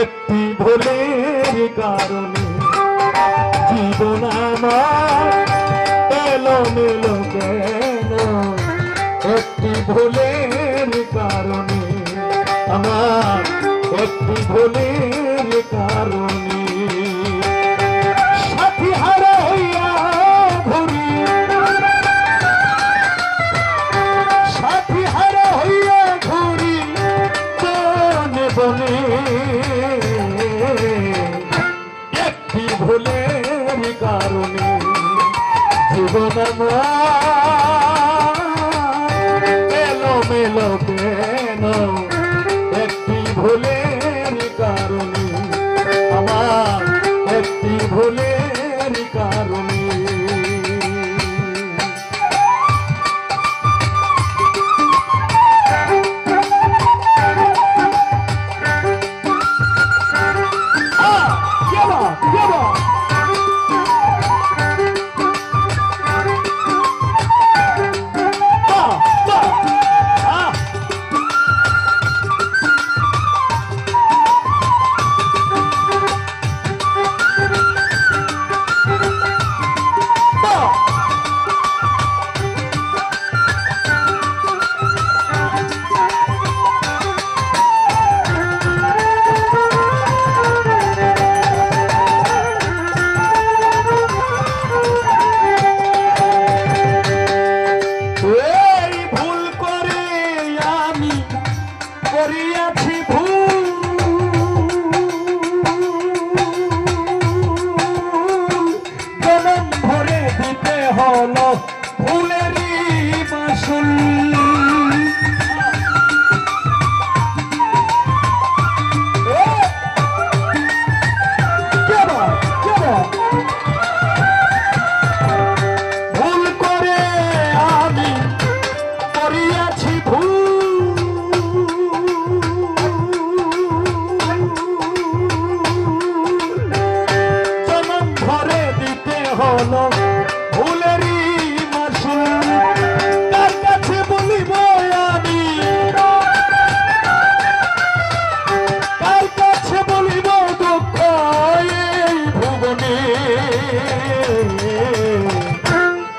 একটি ভুলের কারণে জীবন আমার এলো মেলো কেন? একটি ভুলের কারণে, আমার একটি ভুলের কারণে কারণে জীবন এলো মেলো No.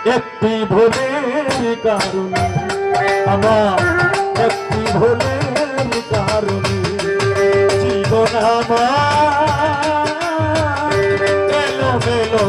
একটি ভোলে কারণে আমার একটি ভোলে কারণে জীবন আমার এলো মেলো